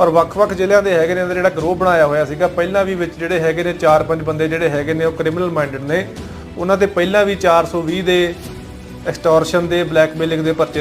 ਔਰ ਵੱਖ-ਵੱਖ ਜ਼ਿਲ੍ਹਿਆਂ ਦੇ ਹੈਗੇ ਨੇ ਜਿਹੜਾ ਗਰੋਹ ਬਣਾਇਆ ਹੋਇਆ ਸੀਗਾ, ਪਹਿਲਾਂ ਵੀ ਵਿੱਚ ਜਿਹੜੇ ਹੈਗੇ ਨੇ 4-5 ਬੰਦੇ ਜਿਹੜੇ ਹੈਗੇ ਨੇ ਉਹ ਕ੍ਰਿਮੀਨਲ ਮਾਈਂਡਡ ਨੇ। ਉਹਨਾਂ ਦੇ ਪਹਿਲਾਂ ਵੀ 420 ਦੇ ਐਕਸਟੋਰਸ਼ਨ ਦੇ ਬਲੈਕਮੇਲਿੰਗ ਦੇ ਪਰਚੇ